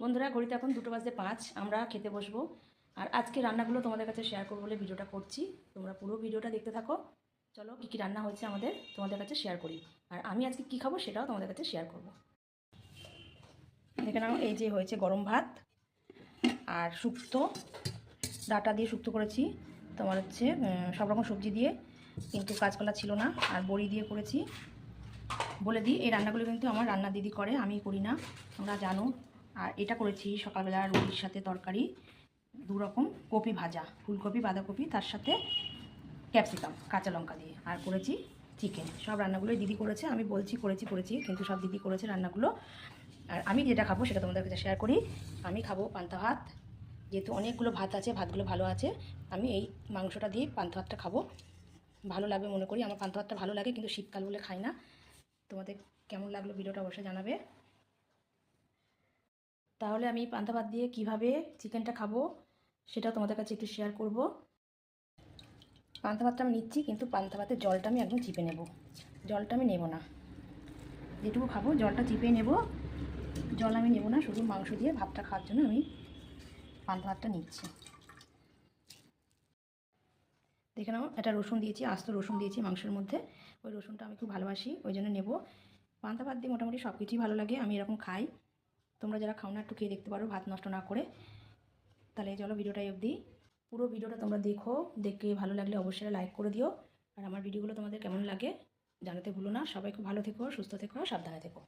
বন্ধুরা, ঘড়িতে এখন দুটো বাজতে পাঁচ, আমরা খেতে বসবো। আর আজকে রান্নাগুলো তোমাদের কাছে শেয়ার করব বলে ভিডিওটা করছি। তোমরা পুরো ভিডিওটা দেখতে থাকো। চলো, কী কী রান্না হয়েছে আমাদের তোমাদের কাছে শেয়ার করি। আর আমি আজকে কী খাব সেটাও তোমাদের কাছে শেয়ার করব। দেখে নাও, এই যে হয়েছে গরম ভাত আর শুক্তো। ডাটা দিয়ে শুক্তো করেছি। তোমার হচ্ছে সব রকম সবজি দিয়ে, কিন্তু কাঁচকলা ছিল না। আর বড়ি দিয়ে করেছি। বলে দিই, এই রান্নাগুলো কিন্তু আমার রান্না দিদি করে, আমি করি না। তোমরা জানো। আর এটা করেছি সকালবেলা রুটির সাথে তরকারি, দু রকম কপি ভাজা, ফুলকপি, বাঁধাকপি, তার সাথে ক্যাপসিকাম, কাঁচা লঙ্কা দিয়ে। আর করেছি চিকেন। সব রান্নাগুলোই দিদি করেছে, আমি বলছি করেছি করেছি, কিন্তু সব দিদি করেছে রান্নাগুলো। আর আমি যেটা খাব সেটা তোমাদের কাছে শেয়ার করি। আমি খাব পান্তা ভাত, যেহেতু অনেকগুলো ভাত আছে, ভাতগুলো ভালো আছে, আমি এই মাংসটা দিয়ে পান্তা ভাতটা খাব। ভালো লাগবে মনে করি, আমার পান্তা ভাতটা ভালো লাগে, কিন্তু শীতকাল বলে খাই না। তোমাদের কেমন লাগল ভিডিওটা অবশ্যই জানাবে। তাহলে আমি পান্তা ভাত দিয়ে কীভাবে চিকেনটা খাব সেটাও তোমাদের কাছে একটু শেয়ার করব। পান্তা ভাতটা আমি নিচ্ছি, কিন্তু পান্তা ভাতের জলটা আমি একদম চিপে নেব। জলটা আমি নেব না। যেটুকু খাব, জলটা চিপে নেব। জল আমি নেব না, শুধু মাংস দিয়ে ভাতটা খাওয়ার জন্য আমি পান্তা ভাতটা নিচ্ছি। দেখে নাও, একটা রসুন দিয়েছি, আস্ত রসুন দিয়েছি মাংসের মধ্যে। ওই রসুনটা আমি খুব ভালোবাসি, ওই জন্য নেব। পান্তা ভাত দিয়ে মোটামুটি সব কিছুই ভালো লাগে, আমি এরকম খাই। তোমরা যারা খাও না, একটু খেয়ে দেখতে পারো, ভাত নষ্ট না করে। তাহলে চলো ভিডিওটাই অবধি। পুরো ভিডিওটা তোমরা দেখো, দেখে ভালো লাগলে অবশ্যই লাইক করে দিও। আর আমার ভিডিওগুলো তোমাদের কেমন লাগে জানাতে ভুলো না। সবাই খুব ভালো থেকো, সুস্থ থেকো, সাবধানে থেকো।